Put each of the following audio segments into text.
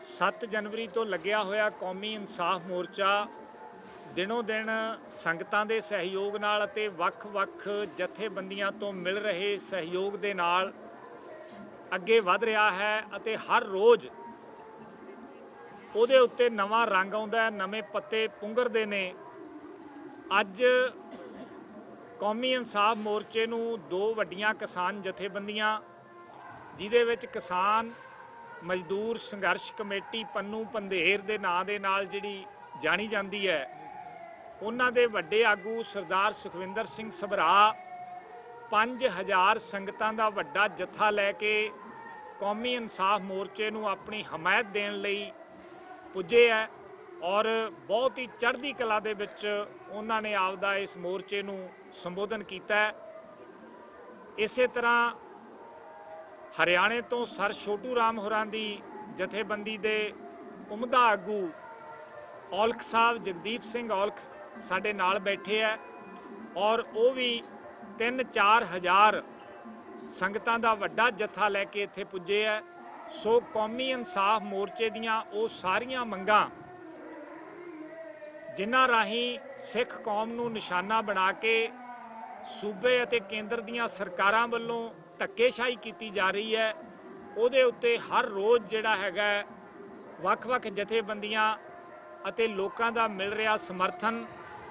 7 ਜਨਵਰੀ ਤੋਂ ਲੱਗਿਆ ਹੋਇਆ ਕੌਮੀ ਇਨਸਾਫ ਮੋਰਚਾ ਦਿਨੋ ਦਿਨ ਸੰਗਤਾਂ ਦੇ ਸਹਿਯੋਗ ਨਾਲ ਅਤੇ ਵੱਖ-ਵੱਖ ਜਥੇਬੰਦੀਆਂ ਤੋਂ ਮਿਲ ਰਹੇ ਸਹਿਯੋਗ ਦੇ ਨਾਲ ਅੱਗੇ ਵਧ ਰਿਹਾ ਹੈ ਅਤੇ ਹਰ ਰੋਜ਼ ਉਹਦੇ ਉੱਤੇ ਨਵਾਂ ਰੰਗ ਆਉਂਦਾ ਹੈ, ਨਵੇਂ ਪੱਤੇ ਪੁੰਗਰਦੇ ਨੇ। ਅੱਜ ਕੌਮੀ ਇਨਸਾਫ ਮੋਰਚੇ ਨੂੰ ਦੋ ਵੱਡੀਆਂ ਕਿਸਾਨ ਜਥੇਬੰਦੀਆਂ, ਜਿਹਦੇ ਵਿੱਚ ਕਿਸਾਨ ਮਜ਼ਦੂਰ ਸੰਘਰਸ਼ ਕਮੇਟੀ ਪੰਨੂ ਪੰਧੇਰ ਦੇ ਨਾਂ ਦੇ ਨਾਲ ਜਿਹੜੀ ਜਾਣੀ ਜਾਂਦੀ ਹੈ, ਉਹਨਾਂ ਦੇ ਵੱਡੇ ਆਗੂ ਸਰਦਾਰ ਸੁਖਵਿੰਦਰ ਸਿੰਘ ਸਭਰਾ 5000 ਸੰਗਤਾਂ ਦਾ ਵੱਡਾ ਜਥਾ ਲੈ ਕੇ ਕੌਮੀ ਇਨਸਾਫ ਮੋਰਚੇ ਨੂੰ ਆਪਣੀ ਹਮਾਇਤ ਦੇਣ ਲਈ ਪੁੱਜੇ ਹੈ ਔਰ ਬਹੁਤ ਹੀ ਚੜ੍ਹਦੀ ਕਲਾ ਦੇ ਵਿੱਚ ਉਹਨਾਂ ਨੇ ਆਪਦਾ ਇਸ ਮੋਰਚੇ ਨੂੰ ਸੰਬੋਧਨ ਕੀਤਾ ਇਸੇ ਤਰ੍ਹਾਂ ਹਰਿਆਣੇ ਤੋਂ ਸਰ ਛੋਟੂ ਰਾਮ ਹੋਰਾਂ ਦੀ ਜਥੇਬੰਦੀ ਦੇ ਉਮਦਾ ਆਗੂ ਔਲਖ ਸਾਹਿਬ ਜਗਦੀਪ ਸਿੰਘ ਔਲਖ ਸਾਡੇ ਨਾਲ ਬੈਠੇ ਹੈ ਔਰ ਉਹ ਵੀ 3-4 ਹਜ਼ਾਰ ਸੰਗਤਾਂ ਦਾ ਵੱਡਾ ਜਥਾ ਲੈ ਕੇ ਇੱਥੇ ਪੁੱਜੇ ਹੈ ਸੋ ਕੌਮੀ ਇਨਸਾਫ ਮੋਰਚੇ ਦੀਆਂ ਉਹ ਸਾਰੀਆਂ ਮੰਗਾਂ ਜਿਨ੍ਹਾਂ ਰਾਹੀਂ ਸਿੱਖ ਕੌਮ ਨੂੰ ਨਿਸ਼ਾਨਾ ਬਣਾ ਕੇ ਸੂਬੇ ਅਤੇ ਕੇਂਦਰ ਦੀਆਂ ਸਰਕਾਰਾਂ ਵੱਲੋਂ ਧੱਕੇਸ਼ਾਹੀ ਕੀਤੀ ਜਾ ਰਹੀ ਹੈ। ਉਹਦੇ ਉੱਤੇ ਹਰ ਰੋਜ਼ ਜਿਹੜਾ ਹੈਗਾ ਵੱਖ-ਵੱਖ ਜਥੇਬੰਦੀਆਂ ਅਤੇ ਲੋਕਾਂ ਦਾ ਮਿਲ ਰਿਹਾ ਸਮਰਥਨ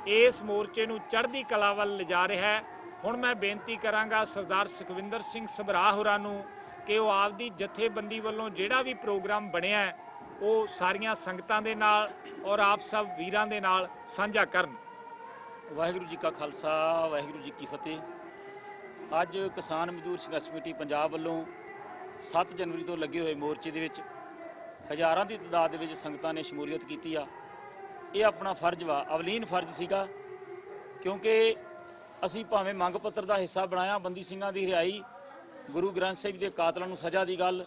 ਇਸ ਮੋਰਚੇ ਨੂੰ ਚੜ੍ਹਦੀ ਕਲਾ ਵੱਲ ਲਿਜਾ ਰਿਹਾ ਹੈ। ਹੁਣ ਮੈਂ ਬੇਨਤੀ ਕਰਾਂਗਾ ਸਰਦਾਰ ਸੁਖਵਿੰਦਰ ਸਿੰਘ ਸਭਰਾ ਹੋਰਾਂ ਨੂੰ ਕਿ ਉਹ ਆਪਦੀ ਜਥੇਬੰਦੀ ਵੱਲੋਂ ਜਿਹੜਾ ਵੀ ਪ੍ਰੋਗਰਾਮ ਬਣਿਆ ਹੈ, ਉਹ ਸਾਰੀਆਂ ਸੰਗਤਾਂ ਦੇ ਨਾਲ ਔਰ ਆਪ ਸਭ ਵੀਰਾਂ ਦੇ ਨਾਲ ਸਾਂਝਾ ਕਰਨ। ਵਾਹਿਗੁਰੂ ਜੀ ਕਾ ਖਾਲਸਾ, ਵਾਹਿਗੁਰੂ ਜੀ ਕੀ ਫਤਿਹ। ਅੱਜ ਕਿਸਾਨ ਮਜ਼ਦੂਰ ਸੰਘਰਸ਼ ਕਮੇਟੀ ਪੰਜਾਬ ਵੱਲੋਂ 7 ਜਨਵਰੀ ਤੋਂ ਲੱਗੇ ਹੋਏ ਮੋਰਚੇ ਦੇ ਵਿੱਚ ਹਜ਼ਾਰਾਂ ਦੀ ਤਾਦਾਦ ਦੇ ਵਿੱਚ ਸੰਗਤਾਂ ਨੇ ਸ਼ਮੂਲੀਅਤ ਕੀਤੀ ਆ। ਇਹ ਆਪਣਾ ਫਰਜ਼ ਵਾ, ਅਵਲੀਨ ਫਰਜ਼ ਸੀਗਾ, ਕਿਉਂਕਿ ਅਸੀਂ ਭਾਵੇਂ ਮੰਗ ਪੱਤਰ ਦਾ ਹਿੱਸਾ ਬਣਾਇਆ, ਬੰਦੀ ਸਿੰਘਾਂ ਦੀ ਰਿਹਾਈ, ਗੁਰੂ ਗ੍ਰੰਥ ਸਾਹਿਬ ਦੇ ਕਾਤਲਾਂ ਨੂੰ ਸਜ਼ਾ ਦੀ ਗੱਲ,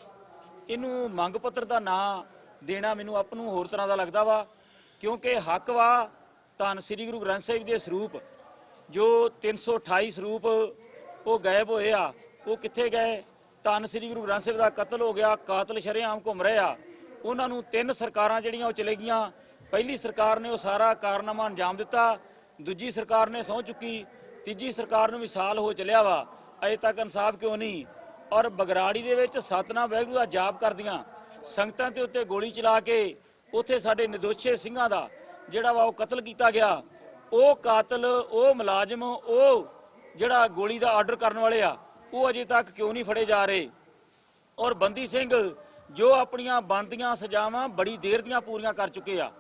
ਇਹਨੂੰ ਮੰਗ ਪੱਤਰ ਦਾ ਨਾਂ ਦੇਣਾ ਮੈਨੂੰ ਆਪ ਨੂੰ ਹੋਰ ਤਰ੍ਹਾਂ ਦਾ ਲੱਗਦਾ ਵਾ, ਕਿਉਂਕਿ ਹੱਕ ਵਾ ਧੰਨ ਸ੍ਰੀ ਗੁਰੂ ਗ੍ਰੰਥ ਸਾਹਿਬ ਦੇ ਸਰੂਪ, ਜੋ 328 ਸਰੂਪ ਉਹ ਗਾਇਬ ਹੋਏ ਆ। ਉਹ ਕਿੱਥੇ ਗਏ? ਧੰਨ ਸ੍ਰੀ ਗੁਰੂ ਗ੍ਰੰਥ ਸਾਹਿਬ ਦਾ ਕਤਲ ਹੋ ਗਿਆ, ਕਾਤਲ ਸ਼ਰੇਆਮ ਘੁੰਮ ਰਹੇ ਆ। ਉਹਨਾਂ ਨੂੰ ਤਿੰਨ ਸਰਕਾਰਾਂ ਜਿਹੜੀਆਂ ਉਹ ਚਲੇ ਗਈਆਂ। ਪਹਿਲੀ ਸਰਕਾਰ ਨੇ ਉਹ ਸਾਰਾ ਕਾਰਨਾਮਾ ਅੰਜਾਮ ਦਿੱਤਾ। ਦੂਜੀ ਸਰਕਾਰ ਨੇ ਸਹੁੰ ਚੁੱਕੀ। ਤੀਜੀ ਸਰਕਾਰ ਨੂੰ ਵੀ ਸਾਲ ਹੋ ਚੱਲਿਆ ਵਾ। ਅਜੇ ਤੱਕ ਇਨਸਾਫ ਕਿਉਂ ਨਹੀਂ? ਔਰ ਬਗਰਾੜੀ ਦੇ ਵਿੱਚ ਸਤਨਾਮ ਵਾਹਿਗੁਰੂ ਦਾ ਜਾਪ ਕਰਦੀਆਂ। ਸੰਗਤਾਂ ਦੇ ਉੱਤੇ ਗੋਲੀ ਚਲਾ ਕੇ ਉੱਥੇ ਸਾਡੇ ਨਿਰਦੋਸ਼ੇ ਸਿੰਘਾਂ ਦਾ ਜਿਹੜਾ ਵਾ ਉਹ ਕਤਲ ਕੀਤਾ ਗਿਆ। ਉਹ ਕਾਤਲ, ਉਹ ਮੁਲਾਜ਼ਮ, ਉਹ ਜਿਹੜਾ ਗੋਲੀ ਦਾ ਆਰਡਰ ਕਰਨ ਵਾਲੇ ਆ, ਉਹ ਅਜੇ ਤੱਕ ਕਿਉਂ ਨਹੀਂ ਫੜੇ ਜਾ ਰਹੇ? ਔਰ ਬੰਦੀ ਸਿੰਘ ਜੋ ਆਪਣੀਆਂ ਬਣਦੀਆਂ ਸਜ਼ਾਵਾਂ ਬੜੀ ਦੇਰ ਦੀਆਂ ਪੂਰੀਆਂ ਕਰ ਚੁੱਕੇ ਆ,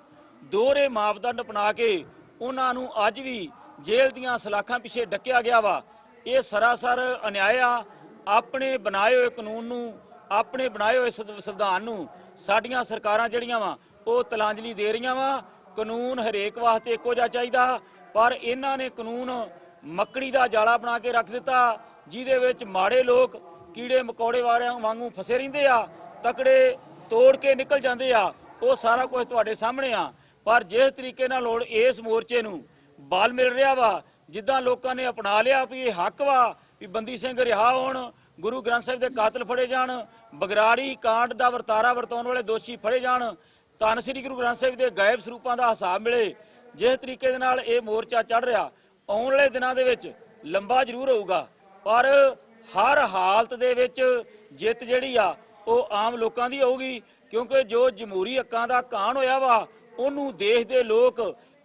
ਦੋਹਰੇ ਮਾਪਦੰਡ ਅਪਣਾ ਕੇ ਉਹਨਾਂ ਨੂੰ ਅੱਜ ਵੀ ਜੇਲ੍ਹ ਦੀਆਂ ਸਲਾਖਾਂ ਪਿੱਛੇ ਡੱਕਿਆ ਗਿਆ ਵਾ। ਇਹ ਸਰਾਸਰ ਅਨਿਆਏ ਆ। ਆਪਣੇ ਬਣਾਏ ਹੋਏ ਕਾਨੂੰਨ ਨੂੰ, ਆਪਣੇ ਬਣਾਏ ਹੋਏ ਸੰਵ- ਸੰਵਿਧਾਨ ਨੂੰ ਸਾਡੀਆਂ ਸਰਕਾਰਾਂ ਜਿਹੜੀਆਂ ਵਾ, ਉਹ ਤਲਾਂਜਲੀ ਦੇ ਰਹੀਆਂ ਵਾ। ਕਾਨੂੰਨ ਹਰੇਕ ਵਾਸਤੇ ਇੱਕੋ ਜਿਹਾ ਚਾਹੀਦਾ। ਪਰ ਇਹਨਾਂ ਨੇ ਕਾਨੂੰਨ ਮੱਕੜੀ ਦਾ ਜਾਲਾ ਬਣਾ ਕੇ ਰੱਖ ਦਿੱਤਾ, ਜਿਹਦੇ ਵਿੱਚ ਮਾੜੇ ਲੋਕ ਕੀੜੇ ਮਕੌੜੇ ਵਾਲਿਆਂ ਵਾਂਗੂ ਫਸੇ ਰਹਿੰਦੇ ਆ, ਤਕੜੇ ਤੋੜ ਕੇ ਨਿਕਲ ਜਾਂਦੇ ਆ, ਉਹ ਸਾਰਾ ਕੁਝ ਤੁਹਾਡੇ ਸਾਹਮਣੇ ਆ। ਪਰ ਜਿਸ ਤਰੀਕੇ ਨਾਲ ਲੋੜ ਇਸ ਮੋਰਚੇ ਨੂੰ ਬਾਲ ਮਿਲ ਰਿਹਾ ਵਾ, ਜਿੱਦਾਂ ਲੋਕਾਂ ਨੇ ਅਪਣਾ ਲਿਆ ਵੀ ਇਹ ਹੱਕ ਵਾ ਵੀ ਬੰਦੀ ਸਿੰਘ ਰਿਹਾ ਹੋਣ, ਗੁਰੂ ਗ੍ਰੰਥ ਸਾਹਿਬ ਦੇ ਕਾਤਲ ਫੜੇ ਜਾਣ, ਬਗਰਾੜੀ ਕਾਂਡ ਦਾ ਵਰਤਾਰਾ ਵਰਤਾਉਣ ਵਾਲੇ ਦੋਸ਼ੀ ਫੜੇ ਜਾਣ, ਧੰਨ ਸ੍ਰੀ ਗੁਰੂ ਗ੍ਰੰਥ ਸਾਹਿਬ ਦੇ ਗਾਇਬ ਸਰੂਪਾਂ ਦਾ ਹਿਸਾਬ ਮਿਲੇ, ਜਿਸ ਤਰੀਕੇ ਦੇ ਨਾਲ ਇਹ ਮੋਰਚਾ ਚੜ ਰਿਹਾ। ਆਉਣ ਵਾਲੇ ਦਿਨਾਂ ਦੇ ਵਿੱਚ ਲੰਬਾ ਜ਼ਰੂਰ ਹੋਊਗਾ। ਪਰ ਹਰ ਹਾਲਤ ਦੇ ਵਿੱਚ ਜਿੱਤ ਜਿਹੜੀ ਆ, ਉਹ ਆਮ ਲੋਕਾਂ ਦੀ ਹੋਊਗੀ, ਕਿਉਂਕਿ ਜੋ ਜਮਹੂਰੀ ਹੱਕਾਂ ਦਾ ਕਾਣ ਹੋਇਆ ਵਾ, ਉਹਨੂੰ ਦੇਸ਼ ਦੇ ਲੋਕ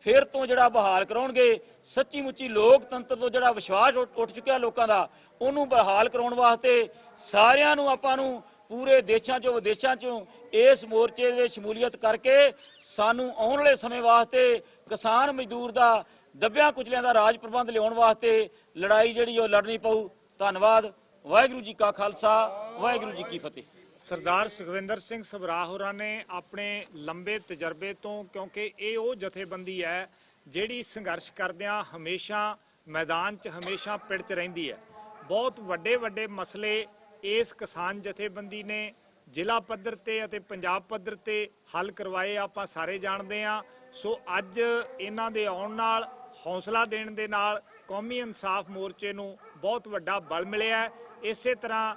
ਫਿਰ ਤੋਂ ਜਿਹੜਾ ਬਹਾਲ ਕਰਾਉਣਗੇ। ਸੱਚੀ ਮੁੱਚੀ ਲੋਕਤੰਤਰ ਤੋਂ ਜਿਹੜਾ ਵਿਸ਼ਵਾਸ ਉੱਠ ਚੁੱਕਿਆ ਲੋਕਾਂ ਦਾ, ਉਹਨੂੰ ਬਹਾਲ ਕਰਾਉਣ ਵਾਸਤੇ ਸਾਰਿਆਂ ਨੂੰ ਆਪਾਂ ਨੂੰ ਪੂਰੇ ਦੇਸ਼ਾਂ ਚੋਂ ਵਿਦੇਸ਼ਾਂ ਚੋਂ ਇਸ ਮੋਰਚੇ ਦੇ ਵਿੱਚ ਸ਼ਮੂਲੀਅਤ ਕਰਕੇ ਸਾਨੂੰ ਆਉਣ ਵਾਲੇ ਸਮੇਂ ਵਾਸਤੇ ਕਿਸਾਨ ਮਜ਼ਦੂਰ ਦਾ ਦੱਬਿਆਂ ਕੁਚਲਿਆਂ ਦਾ ਰਾਜ ਪ੍ਰਬੰਧ ਲਿਆਉਣ ਵਾਸਤੇ ਲੜਾਈ ਜਿਹੜੀ ਉਹ ਲੜਨੀ ਪਊ। ਧੰਨਵਾਦ। ਵਾਹਿਗੁਰੂ ਜੀ ਕਾ ਖਾਲਸਾ, ਵਾਹਿਗੁਰੂ ਜੀ ਕੀ ਫਤਿਹ। ਸਰਦਾਰ ਸੁਖਵਿੰਦਰ ਸਿੰਘ ਸਬਰਾਹ ਹੋਰਾਂ ਨੇ ਆਪਣੇ ਲੰਬੇ ਤਜਰਬੇ ਤੋਂ, ਕਿਉਂਕਿ ਇਹ ਉਹ ਜਥੇਬੰਦੀ ਹੈ ਜਿਹੜੀ ਸੰਘਰਸ਼ ਕਰਦਿਆਂ ਹਮੇਸ਼ਾ ਮੈਦਾਨ 'ਚ, ਹਮੇਸ਼ਾ ਪਿੜ 'ਚ ਰਹਿੰਦੀ ਹੈ। ਬਹੁਤ ਵੱਡੇ ਵੱਡੇ ਮਸਲੇ ਇਸ ਕਿਸਾਨ ਜਥੇਬੰਦੀ ਨੇ ਜ਼ਿਲ੍ਹਾ ਪੱਧਰ ਤੇ ਅਤੇ ਪੰਜਾਬ ਪੱਧਰ ਤੇ ਹੱਲ ਕਰਵਾਏ ਆਪਾਂ ਸਾਰੇ ਜਾਣਦੇ ਹਾਂ। ਸੋ ਅੱਜ ਇਹਨਾਂ ਦੇ ਆਉਣ ਨਾਲ ਹੌਸਲਾ ਦੇਣ ਦੇ ਨਾਲ ਕੌਮੀ ਇਨਸਾਫ ਮੋਰਚੇ ਨੂੰ ਬਹੁਤ ਵੱਡਾ ਬਲ ਮਿਲਿਆ ਹੈ। ਇਸੇ ਤਰ੍ਹਾਂ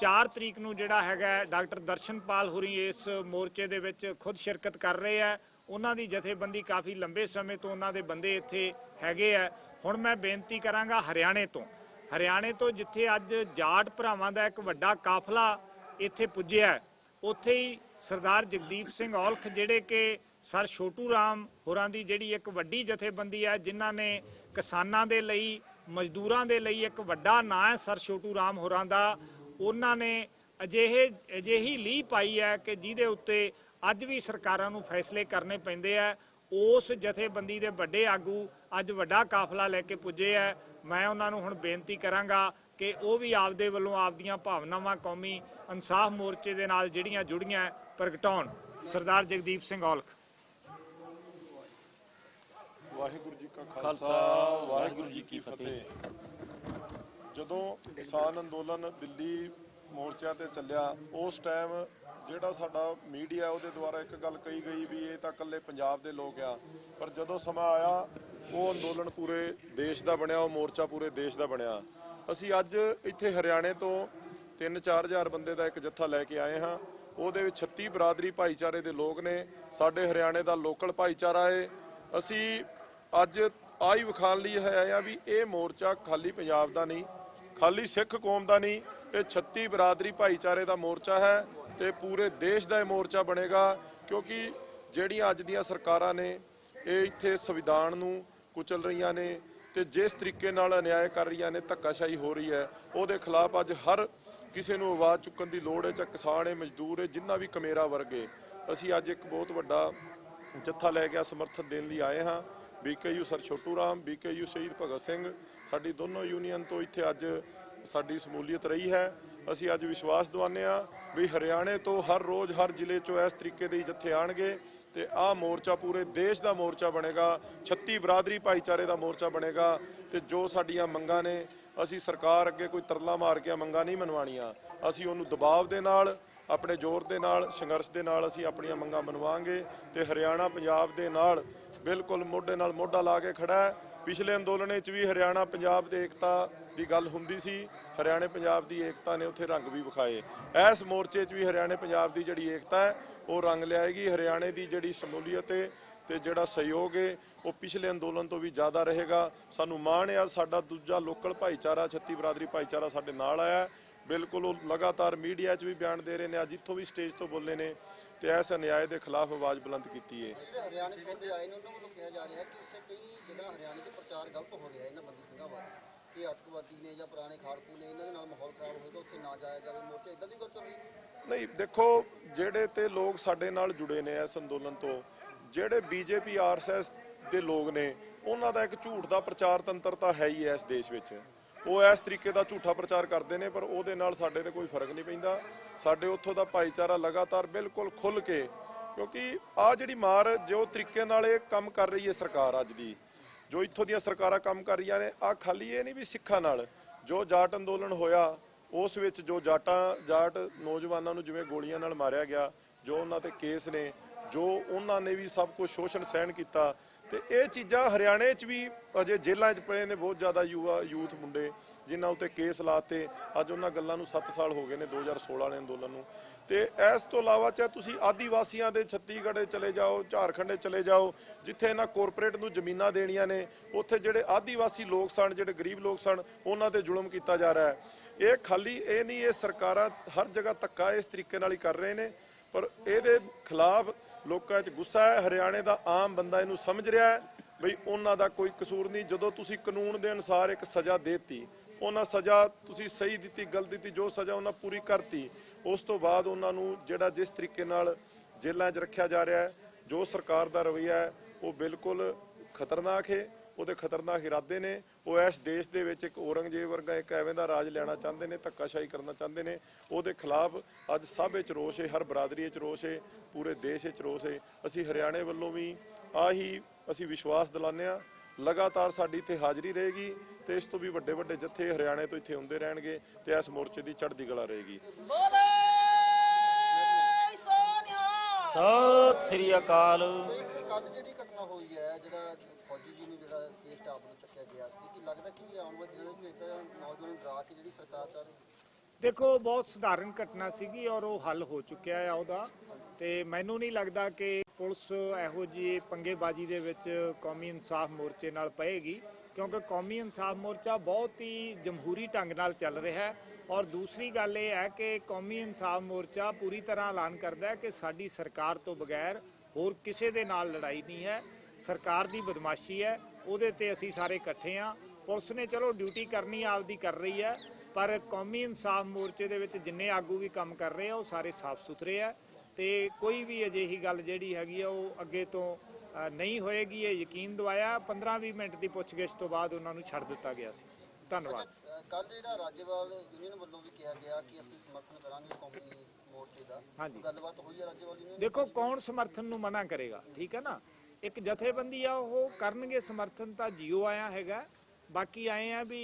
4 ਤਰੀਕ ਨੂੰ ਜਿਹੜਾ ਹੈਗਾ ਹੈ, ਡਾਕਟਰ ਦਰਸ਼ਨਪਾਲ ਹੋਰੀ ਇਸ ਮੋਰਚੇ ਦੇ ਵਿੱਚ ਖੁਦ ਸ਼ਿਰਕਤ ਕਰ ਰਹੇ ਆ ਉਹਨਾਂ ਦੀ ਜਥੇਬੰਦੀ ਕਾਫੀ ਲੰਬੇ ਸਮੇਂ ਤੋਂ ਉਹਨਾਂ ਦੇ ਬੰਦੇ ਇੱਥੇ ਹੈਗੇ ਆ ਹੁਣ ਮੈਂ ਬੇਨਤੀ ਕਰਾਂਗਾ ਹਰਿਆਣੇ ਤੋਂ। ਹਰਿਆਣੇ ਤੋਂ ਜਿੱਥੇ ਅੱਜ ਜਾਟ ਭਰਾਵਾਂ ਦਾ ਇੱਕ ਵੱਡਾ ਕਾਫਲਾ ਇੱਥੇ ਪੁੱਜਿਆ ਉੱਥੇ ਹੀ ਸਰਦਾਰ ਜਗਦੀਪ ਸਿੰਘ ਔਲਖ ਜਿਹੜੇ ਕਿ ਸਰ ਛੋਟੂ ਰਾਮ ਹੋਰਾਂ ਦੀ ਜਿਹੜੀ ਇੱਕ ਵੱਡੀ ਜਥੇਬੰਦੀ ਹੈ, ਜਿਨ੍ਹਾਂ ਨੇ ਕਿਸਾਨਾਂ ਦੇ ਲਈ, ਮਜ਼ਦੂਰਾਂ ਦੇ ਲਈ ਇੱਕ ਵੱਡਾ ਨਾਂ ਹੈ ਸਰ ਛੋਟੂ ਰਾਮ ਹੋਰਾਂ ਦਾ, ਉਹਨਾਂ ਨੇ ਅਜਿਹੇ, ਅਜਿਹੀ ਲੀਹ ਪਾਈ ਹੈ ਕਿ ਜਿਹਦੇ ਉੱਤੇ ਅੱਜ ਵੀ ਸਰਕਾਰਾਂ ਨੂੰ ਫੈਸਲੇ ਕਰਨੇ ਪੈਂਦੇ ਆ। ਉਸ ਜਥੇਬੰਦੀ ਦੇ ਵੱਡੇ ਆਗੂ ਅੱਜ ਵੱਡਾ ਕਾਫਲਾ ਲੈ ਕੇ ਪੁੱਜੇ ਆ। ਮੈਂ ਉਹਨਾਂ ਨੂੰ ਹੁਣ ਬੇਨਤੀ ਕਰਾਂਗਾ ਕਿ ਉਹ ਵੀ ਆਪਦੇ ਵੱਲੋਂ ਆਪਦੀਆਂ ਭਾਵਨਾਵਾਂ ਕੌਮੀ ਇਨਸਾਫ ਮੋਰਚੇ ਦੇ ਨਾਲ ਜਿਹੜੀਆਂ ਜੁੜੀਆਂ ਪ੍ਰਗਟਾਉਣ। ਸਰਦਾਰ ਜਗਦੀਪ ਸਿੰਘ ਔਲਖ। ਵਾਹਿਗੁਰੂ ਜੀ ਕਾ ਖਾਲਸਾ, ਵਾਹਿਗੁਰੂ ਜੀ ਕੀ ਫਤਿਹ। ਜਦੋਂ ਕਿਸਾਨ ਅੰਦੋਲਨ ਦਿੱਲੀ ਮੋਰਚਿਆਂ ਤੇ ਚੱਲਿਆ ਉਸ ਟਾਈਮ ਜਿਹੜਾ ਸਾਡਾ ਮੀਡੀਆ ਉਹਦੇ ਦੁਆਰਾ ਇੱਕ ਗੱਲ ਕਹੀ ਗਈ ਵੀ ਇਹ ਤਾਂ ਇਕੱਲੇ ਪੰਜਾਬ ਦੇ ਲੋਕ ਆ ਪਰ ਜਦੋਂ ਸਮਾਂ ਆਇਆ ਉਹ ਅੰਦੋਲਨ ਪੂਰੇ ਦੇਸ਼ ਦਾ ਬਣਿਆ ਉਹ ਮੋਰਚਾ ਪੂਰੇ ਦੇਸ਼ ਦਾ ਬਣਿਆ। ਅਸੀਂ ਅੱਜ ਇੱਥੇ ਹਰਿਆਣੇ ਤੋਂ 3-4000 ਬੰਦੇ ਦਾ ਇੱਕ ਜੱਥਾ ਲੈ ਕੇ ਆਏ ਹਾਂ। ਉਹਦੇ ਵਿੱਚ 36 ਬਰਾਦਰੀ ਭਾਈਚਾਰੇ ਦੇ ਲੋਕ ਨੇ। ਸਾਡੇ ਹਰਿਆਣੇ ਦਾ ਲੋਕਲ ਭਾਈਚਾਰਾ ਏ। ਅਸੀਂ ਅੱਜ ਆਈ ਵਿਖਾਣ ਲਈ ਹੈ ਆ ਵੀ ਇਹ ਮੋਰਚਾ ਖਾਲੀ ਪੰਜਾਬ ਦਾ ਨਹੀਂ, ਖਾਲੀ ਸਿੱਖ ਕੌਮ ਦਾ ਨਹੀਂ, ਇਹ 36 ਬਰਾਦਰੀ ਭਾਈਚਾਰੇ ਦਾ ਮੋਰਚਾ ਹੈ ਤੇ ਪੂਰੇ ਦੇਸ਼ ਦਾ ਇਹ ਮੋਰਚਾ ਬਣੇਗਾ ਕਿਉਂਕਿ ਜਿਹੜੀਆਂ ਅੱਜ ਦੀਆਂ ਸਰਕਾਰਾਂ ਨੇ, ਇਹ ਇੱਥੇ ਸੰਵਿਧਾਨ ਨੂੰ ਕੁਚਲ ਰਹੀਆਂ ਨੇ ਤੇ ਜਿਸ ਤਰੀਕੇ ਨਾਲ ਅਨਿਆਏ ਕਰ ਰਹੀਆਂ ਨੇ, ਧੱਕਾਸ਼ਾਹੀ ਹੋ ਰਹੀ ਹੈ, ਉਹਦੇ ਖਿਲਾਫ ਅੱਜ ਹਰ ਕਿਸੇ ਨੂੰ ਆਵਾਜ਼ ਚੁੱਕਣ ਦੀ ਲੋੜ ਹੈ, ਚਾਹੇ ਕਿਸਾਨ ਹੈ, ਮਜ਼ਦੂਰ ਹੈ, ਜਿੰਨਾ ਵੀ ਕਮੇਰਾ ਵਰਗੇ ਅਸੀਂ ਅੱਜ ਇੱਕ ਬਹੁਤ ਵੱਡਾ ਜੱਥਾ ਲੈ ਕੇ ਸਮਰਥਨ ਦੇਣ ਲਈ ਆਏ ਹਾਂ। BKU sir Chhotu Ram, BKU Shaheed Bhagat Singh, ਸਾਡੀ ਦੋਨੋਂ ਯੂਨੀਅਨ ਤੋਂ ਇੱਥੇ ਅੱਜ ਸਾਡੀ ਸਮੂਲੀਅਤ ਰਹੀ ਹੈ। ਅਸੀਂ ਅੱਜ ਵਿਸ਼ਵਾਸ ਦਿਵਾਉਂਦੇ ਹਾਂ ਵੀ ਹਰਿਆਣੇ ਤੋਂ ਹਰ ਰੋਜ਼ ਹਰ ਜ਼ਿਲ੍ਹੇ ਚੋਂ ਇਸ ਤਰੀਕੇ ਦੇ ਹੀ ਜੱਥੇ ਆਣਗੇ ਤੇ ਆਹ ਮੋਰਚਾ ਪੂਰੇ ਦੇਸ਼ ਦਾ ਮੋਰਚਾ ਬਣੇਗਾ 36 ਬਰਾਦਰੀ ਭਾਈਚਾਰੇ ਦਾ ਮੋਰਚਾ ਬਣੇਗਾ ਤੇ ਜੋ ਸਾਡੀਆਂ ਮੰਗਾਂ ਨੇ, ਅਸੀਂ ਸਰਕਾਰ ਅੱਗੇ ਕੋਈ ਤਰਲਾ ਮਾਰ ਕੇ ਮੰਗਾਂ ਨਹੀਂ ਮਨਵਾਣੀਆਂ ਅਸੀਂ ਉਹਨੂੰ ਦਬਾਅ ਦੇ ਨਾਲ ਆਪਣੇ ਜ਼ੋਰ ਦੇ ਨਾਲ, ਸੰਘਰਸ਼ ਦੇ ਨਾਲ ਅਸੀਂ ਆਪਣੀਆਂ ਮੰਗਾਂ ਮਨਵਾਵਾਂਗੇ ਤੇ ਹਰਿਆਣਾ ਪੰਜਾਬ ਦੇ ਨਾਲ ਬਿਲਕੁਲ ਮੋਢੇ ਨਾਲ ਮੋਢਾ ਲਾ ਕੇ ਖੜਾ ਹੈ। ਪਿਛਲੇ ਅੰਦੋਲਨ ਵਿੱਚ ਵੀ ਹਰਿਆਣਾ ਪੰਜਾਬ ਦੇ ਏਕਤਾ ਦੀ ਗੱਲ ਹੁੰਦੀ ਸੀ, ਹਰਿਆਣੇ ਪੰਜਾਬ ਦੀ ਏਕਤਾ ਨੇ ਉੱਥੇ ਰੰਗ ਵੀ ਵਿਖਾਏ। ਇਸ ਮੋਰਚੇ 'ਚ ਵੀ ਹਰਿਆਣੇ ਪੰਜਾਬ ਦੀ ਜਿਹੜੀ ਏਕਤਾ ਹੈ, ਉਹ ਰੰਗ ਲਿਆਏਗੀ। ਹਰਿਆਣੇ ਦੀ ਜਿਹੜੀ ਸ਼ਮੂਲੀਅਤ ਹੈ ਤੇ ਜਿਹੜਾ ਸਹਿਯੋਗ ਹੈ ਉਹ ਪਿਛਲੇ ਅੰਦੋਲਨ ਤੋਂ ਵੀ ਜ਼ਿਆਦਾ ਰਹੇਗਾ। ਸਾਨੂੰ ਮਾਣ ਹੈ ਸਾਡਾ ਦੂਜਾ ਲੋਕਲ ਭਾਈਚਾਰਾ, ਛੱਤੀ ਬਰਾਦਰੀ ਭਾਈਚਾਰਾ ਸਾਡੇ ਨਾਲ ਆਇਆ। ਬਿਲਕੁਲ ਉਹ ਲਗਾਤਾਰ ਮੀਡੀਆ 'ਚ ਵੀ ਬਿਆਨ ਦੇ ਰਹੇ ਨੇ ਅੱਜ ਇੱਥੋਂ ਵੀ ਸਟੇਜ ਤੋਂ ਬੋਲੇ ਨੇ ਤੇ ਇਸ ਅਨਿਆਏ ਦੇ ਖਿਲਾਫ ਆਵਾਜ਼ ਬੁਲੰਦ ਕੀਤੀ ਹੈ ਜਿਹੜੇ ਹਰਿਆਣੇ ਤੋਂ ਬੰਦੇ ਆਏ ਨੇ ਉਹਨਾਂ ਵੱਲੋਂ ਕਿਹਾ ਜਾ ਰਿਹਾ ਕਿ ਉੱਥੇ ਕਈ ਜਿਹੜਾ ਹਰਿਆਣੇ 'ਚ ਪ੍ਰਚਾਰ ਗਲਤ ਹੋ ਰਿਹਾ ਇਹਨਾਂ ਬੰਦੀ ਸਿੰਘਾਂ ਬਾਰੇ ਇਹ ਅੱਤਵਾਦੀ ਨੇ ਜਾਂ ਪੁਰਾਣੇ ਖਾੜਕੂ ਨੇ ਇਹਨਾਂ ਦੇ ਨਾਲ ਮਾਹੌਲ ਖਰਾਬ ਹੋਏਗਾ ਉੱਥੇ ਨਾ ਜਾਇਆ ਜਾਵੇ ਮੋਰਚਾ ਇਦਾਂ ਦੀ ਗੱਲ ਚੱਲ ਰਹੀ ਹੈ ਨਹੀਂ ਦੇਖੋ ਜਿਹੜੇ ਤੇ ਲੋਕ ਸਾਡੇ ਨਾਲ ਜੁੜੇ ਨੇ ਇਸ ਅੰਦੋਲਨ ਤੋਂ ਜਿਹੜੇ ਬੀਜੇਪੀ ਆਰਐਸਐਸ ਦੇ ਲੋਕ ਨੇ ਉਹਨਾਂ ਦਾ ਇੱਕ ਝੂਠ ਦਾ ਪ੍ਰਚਾਰ ਤੰਤਰ ਤਾਂ ਹੈ ਹੀ ਹੈ ਇਸ ਦੇਸ਼ ਵਿੱਚ। ਉਹ ਇਸ ਤਰੀਕੇ ਦਾ ਝੂਠਾ ਪ੍ਰਚਾਰ ਕਰਦੇ ਨੇ, ਪਰ ਉਹਦੇ ਨਾਲ ਸਾਡੇ ਤੇ ਕੋਈ ਫ਼ਰਕ ਨਹੀਂ ਪੈਂਦਾ। ਸਾਡੇ ਉੱਥੋਂ ਦਾ ਭਾਈਚਾਰਾ ਲਗਾਤਾਰ ਬਿਲਕੁਲ ਖੁੱਲ ਕੇ, ਕਿਉਂਕਿ ਆ ਜਿਹੜੀ ਮਾਰ ਜੋ ਤਰੀਕੇ ਨਾਲ ਇਹ ਕੰਮ ਕਰ ਰਹੀ ਹੈ ਸਰਕਾਰ ਅੱਜ ਦੀ, ਜੋ ਇੱਥੋਂ ਦੀਆਂ ਸਰਕਾਰਾਂ ਕੰਮ ਕਰ ਰਹੀਆਂ ਨੇ ਆ ਖਾਲੀ ਇਹ ਨਹੀਂ ਵੀ ਸਿੱਖਾਂ ਨਾਲ, ਜੋ ਜਾਟ ਅੰਦੋਲਨ ਹੋਇਆ, ਉਸ ਵਿੱਚ ਜੋ ਜਾਟਾਂ, ਜਾਟ ਨੌਜਵਾਨਾਂ ਨੂੰ ਜਿਵੇਂ ਗੋਲੀਆਂ ਨਾਲ ਮਾਰਿਆ ਗਿਆ, ਜੋ ਉਹਨਾਂ ਤੇ ਕੇਸ ਨੇ, ਜੋ ਉਹਨਾਂ ਨੇ ਵੀ ਸਭ ਕੁਝ ਸ਼ੋਸ਼ਣ ਸਹਿਣ ਕੀਤਾ ਤੇ ਇਹ ਚੀਜ਼ਾਂ ਹਰਿਆਣੇ 'ਚ ਵੀ ਅਜੇ ਜੇਲ੍ਹਾਂ 'ਚ ਪਏ ਨੇ, ਬਹੁਤ ਜ਼ਿਆਦਾ ਯੁਵਾ, ਯੂਥ ਮੁੰਡੇ ਜਿਨ੍ਹਾਂ ਉੱਤੇ ਕੇਸ ਲਾਤੇ। ਅੱਜ ਉਹਨਾਂ ਗੱਲਾਂ ਨੂੰ 7 ਸਾਲ ਹੋ ਗਏ ਨੇ 2016 ਵਾਲੇ ਅੰਦੋਲਨ ਨੂੰ। ਤੇ ਇਸ ਤੋਂ ਇਲਾਵਾ ਚਾਹੇ ਤੁਸੀਂ ਆਦੀਵਾਸੀਆਂ ਦੇ ਛੱਤੀਗੜ੍ਹ ਚਲੇ ਜਾਓ, ਝਾਰਖੰਡ ਚਲੇ ਜਾਓ, ਜਿੱਥੇ ਇਹਨਾਂ ਕਾਰਪੋਰੇਟ ਨੂੰ ਜ਼ਮੀਨਾਂ ਦੇਣੀਆਂ ਨੇ, ਉੱਥੇ ਜਿਹੜੇ ਆਦੀਵਾਸੀ ਲੋਕ ਸਨ, ਜਿਹੜੇ ਗਰੀਬ ਲੋਕ ਸਨ, ਉਹਨਾਂ ਤੇ ਜ਼ੁਲਮ ਕੀਤਾ ਜਾ ਰਿਹਾ ਹੈ। ਇਹ ਖਾਲੀ ਇਹ ਨਹੀਂ, ਇਹ ਸਰਕਾਰਾਂ ਹਰ ਜਗ੍ਹਾ ਧੱਕਾ ਇਸ ਤਰੀਕੇ ਨਾਲ ਹੀ ਕਰ ਰਹੇ ਨੇ, ਪਰ ਇਹਦੇ ਖਿਲਾਫ ਲੋਕਾਂ 'ਚ ਗੁੱਸਾ ਹੈ, ਹਰਿਆਣੇ ਦਾ ਆਮ ਬੰਦਾ ਇਹਨੂੰ ਸਮਝ ਰਿਹਾ ਹੈ ਬਈ ਉਹਨਾਂ ਦਾ ਕੋਈ ਕਸੂਰ ਨਹੀਂ। ਜਦੋਂ ਤੁਸੀਂ ਕਾਨੂੰਨ ਦੇ ਅਨੁਸਾਰ ਇੱਕ ਸਜ਼ਾ ਦੇਤੀ, ਉਹਨਾਂ ਸਜ਼ਾ ਤੁਸੀਂ ਸਹੀ ਦਿੱਤੀ, ਗਲਤ ਦਿੱਤੀ, ਜੋ ਸਜ਼ਾ ਉਹਨਾਂ ਪੂਰੀ ਕਰਤੀ, ਉਸ ਤੋਂ ਬਾਅਦ ਉਹਨਾਂ ਨੂੰ ਜਿਹੜਾ ਜਿਸ ਤਰੀਕੇ ਨਾਲ ਜੇਲ੍ਹਾਂ 'ਚ ਰੱਖਿਆ ਜਾ ਰਿਹਾ ਹੈ, ਜੋ ਸਰਕਾਰ ਦਾ ਰਵੱਈਆ ਹੈ, ਉਹ ਬਿਲਕੁਲ ਖਤਰਨਾਕ ਹੈ। ਉਹਦੇ ਖਤਰਨਾਕ ਇਰਾਦੇ ਨੇ। ਉਹ ਇਸ ਦੇਸ਼ ਦੇ ਵਿੱਚ ਇੱਕ ਔਰੰਗਜ਼ੇਬ ਵਰਗਾ ਇੱਕ ਐਵੇਂ ਦਾ ਰਾਜ ਲੈਣਾ ਚਾਹੁੰਦੇ ਨੇ, ਧੱਕਾਸ਼ਾਹੀ ਕਰਨਾ ਚਾਹੁੰਦੇ ਨੇ। ਉਹਦੇ ਖਿਲਾਫ ਅੱਜ ਸਭ ਵਿੱਚ ਰੋਸ ਹੈ ਹਰ ਬਰਾਦਰੀ ਵਿੱਚ ਰੋਸ ਹੈ ਪੂਰੇ ਦੇਸ਼ ਵਿੱਚ ਰੋਸ ਹੈ ਅਸੀਂ ਹਰਿਆਣੇ ਵੱਲੋਂ ਵੀ ਆਹੀ ਅਸੀਂ ਵਿਸ਼ਵਾਸ ਦਿਲਾਉਂਦੇ ਹਾਂ। ਲਗਾਤਾਰ ਸਾਡੀ ਇੱਥੇ ਹਾਜ਼ਰੀ ਰਹੇਗੀ ਤੇ ਇਸ ਤੋਂ ਵੀ ਵੱਡੇ ਵੱਡੇ ਜੱਥੇ ਹਰਿਆਣੇ ਤੋਂ ਇੱਥੇ ਹੁੰਦੇ ਰਹਿਣਗੇ ਤੇ ਇਸ ਮੋਰਚੇ ਦੀ ਚੜ੍ਹਦੀ ਕਲਾ ਰਹੇਗੀ। ਸਤਿ ਸ੍ਰੀ ਅਕਾਲ। ਇਹ ਇੱਕ ਅੱਜ ਜਿਹੜੀ ਘਟਨਾ ਹੋਈ ਹੈ ਜਿਹੜਾ ਫੌਜੀ ਜੀ ਨੂੰ ਜਿਹੜਾ ਸੀ ਸਟਾਫ ਨੂੰ ਚੱਕਿਆ ਗਿਆ ਸੀ ਕਿ ਲੱਗਦਾ ਕਿ ਆਉਣ ਵਾਲੇ ਦਿਨਾਂ ਵਿੱਚ ਇੱਕ ਨੌਜਵਾਨ ਨੂੰ ਡਰਾ ਕੇ ਜਿਹੜੀ ਸਰਕਾਰ ਚਾਹ ਰਹੀ ਦੇਖੋ ਬਹੁਤ ਸਧਾਰਨ ਘਟਨਾ ਸੀਗੀ ਔਰ ਉਹ ਹੱਲ ਹੋ ਚੁੱਕਿਆ ਹੈ ਉਹਦਾ। ਤੇ ਮੈਨੂੰ ਨਹੀਂ ਲੱਗਦਾ ਕਿ ਪੁਲਿਸ ਇਹੋ ਜਿਹੀ ਪੰਗੇਬਾਜ਼ੀ ਦੇ ਵਿੱਚ ਕੌਮੀ ਇਨਸਾਫ ਮੋਰਚੇ ਨਾਲ ਪਏਗੀ। ਕਿਉਂਕਿ ਕੌਮੀ ਇਨਸਾਫ ਮੋਰਚਾ ਬਹੁਤ ਹੀ ਜਮਹੂਰੀ ਢੰਗ ਨਾਲ ਚੱਲ ਰਿਹਾ ਹੈ ਔਰ ਦੂਸਰੀ ਗੱਲ ਇਹ ਹੈ ਕਿ ਕੌਮੀ ਇਨਸਾਫ ਮੋਰਚਾ ਪੂਰੀ ਤਰ੍ਹਾਂ ਐਲਾਨ ਕਰਦਾ ਹੈ ਕਿ ਸਾਡੀ ਸਰਕਾਰ ਤੋਂ ਬਗੈਰ ਹੋਰ ਕਿਸੇ ਦੇ ਨਾਲ ਲੜਾਈ ਨਹੀਂ ਹੈ, ਸਰਕਾਰ ਦੀ ਬਦਮਾਸ਼ੀ ਹੈ, ਉਹਦੇ ਤੇ ਅਸੀਂ ਸਾਰੇ ਇਕੱਠੇ ਆ ਪੁਲਿਸ ਨੇ ਚਲੋ ਡਿਊਟੀ ਕਰਨੀ ਆਪਦੀ ਕਰ ਰਹੀ ਹੈ, ਪਰ ਕੌਮੀ ਇਨਸਾਫ ਮੋਰਚੇ ਦੇ ਵਿੱਚ ਜਿੰਨੇ ਆਗੂ ਵੀ ਕੰਮ ਕਰ ਰਹੇ ਆ, ਉਹ ਸਾਰੇ ਸਾਫ਼ ਸੁਥਰੇ ਆ ਤੇ ਕੋਈ ਵੀ ਅਜਿਹੀ ਗੱਲ ਜਿਹੜੀ ਹੈਗੀ ਆ, ਉਹ ਅੱਗੇ ਤੋਂ ਨਹੀਂ ਹੋਏਗੀ ਇਹ ਯਕੀਨ ਦਵਾਇਆ। 15-20 ਮਿੰਟ ਦੀ ਪੁੱਛਗਿੱਛ ਤੋਂ ਬਾਅਦ ਉਹਨਾਂ ਨੂੰ ਛੱਡ ਦਿੱਤਾ ਗਿਆ ਸੀ। ਧੰਨਵਾਦ। ਕੱਲ ਜਿਹੜਾ ਰਾਜੇਵਾਲ ਯੂਨੀਅਨ ਵੱਲੋਂ ਵੀ ਕਿਹਾ ਗਿਆ ਕਿ ਅਸੀਂ ਸਮਰਥਨ ਕਰਾਂਗੇ ਕੌਮੀ ਮੋਰਚੇ ਦਾ ਹਾਂਜੀ। ਗੱਲਬਾਤ ਹੋਈ ਹੈ ਰਾਜੇਵਾਲ ਯੂਨੀਅਨ ਦੇਖੋ ਕੌਣ ਸਮਰਥਨ ਨੂੰ ਮਨਾ ਕਰੇਗਾ ਠੀਕ ਹੈ ਨਾ? ਇੱਕ ਜਥੇਬੰਦੀ ਆ ਉਹ ਕਰਨਗੇ ਸਮਰਥਨ ਤਾਂ ਜਿਓ ਆਇਆ ਹੈਗਾ। ਬਾਕੀ ਆਏ ਆ ਵੀ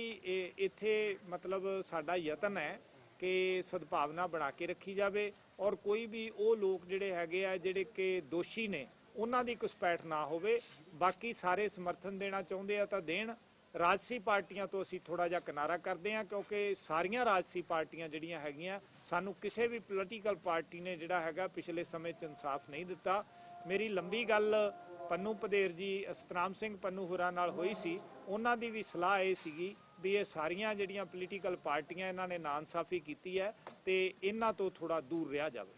ਇੱਥੇ ਮਤਲਬ ਸਾਡਾ ਯਤਨ ਹੈ ਕਿ ਸਦਭਾਵਨਾ ਬਣਾ ਕੇ ਰੱਖੀ ਜਾਵੇ ਔਰ ਕੋਈ ਵੀ ਉਹ ਲੋਕ ਜਿਹੜੇ ਹੈਗੇ ਆ ਜਿਹੜੇ ਕਿ ਦੋਸ਼ੀ ਨੇ ਉਹਨਾਂ ਦੀ ਘੁਸਪੈਠ ਨਾ ਹੋਵੇ। ਬਾਕੀ ਸਾਰੇ ਸਮਰਥਨ ਦੇਣਾ ਚਾਹੁੰਦੇ ਆ ਤਾਂ ਦੇਣ। ਰਾਜਸੀ ਪਾਰਟੀਆਂ ਤੋਂ ਅਸੀਂ ਥੋੜਾ ਜਿਹਾ ਕਿਨਾਰਾ ਕਰਦੇ ਹਾਂ ਕਿਉਂਕਿ ਸਾਰੀਆਂ ਰਾਜਸੀ ਪਾਰਟੀਆਂ ਜਿਹੜੀਆਂ ਹੈਗੀਆਂ, ਸਾਨੂੰ ਕਿਸੇ ਵੀ ਪੋਲੀਟੀਕਲ ਪਾਰਟੀ ਨੇ ਜਿਹੜਾ ਹੈਗਾ ਪਿਛਲੇ ਸਮੇਂ 'ਚ ਇਨਸਾਫ ਨਹੀਂ ਦਿੱਤਾ। ਮੇਰੀ ਲੰਬੀ ਗੱਲ ਪੰਨੂ ਪਦੇਰ ਜੀ ਸਤਨਾਮ ਸਿੰਘ ਪੰਨੂ ਹੋਰਾਂ ਨਾਲ ਹੋਈ ਸੀ। ਉਹਨਾਂ ਦੀ ਵੀ ਸਲਾਹ ਇਹ ਸੀਗੀ ਵੀ ਇਹ ਸਾਰੀਆਂ ਜਿਹੜੀਆਂ ਪੋਲੀਟੀਕਲ ਪਾਰਟੀਆਂ ਇਹਨਾਂ ਨੇ ਨਾਇਨਸਾਫੀ ਕੀਤੀ ਹੈ ਤੇ ਇਹਨਾਂ ਤੋਂ ਥੋੜਾ ਦੂਰ ਰਿਹਾ ਜਾਵੇ।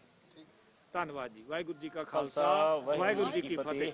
ਧੰਨਵਾਦ ਜੀ। ਵਾਹਿਗੁਰੂ ਜੀ ਕਾ ਖਾਲਸਾ ਵਾਹਿਗੁਰੂ ਜੀ ਕੀ ਫਤਿਹ।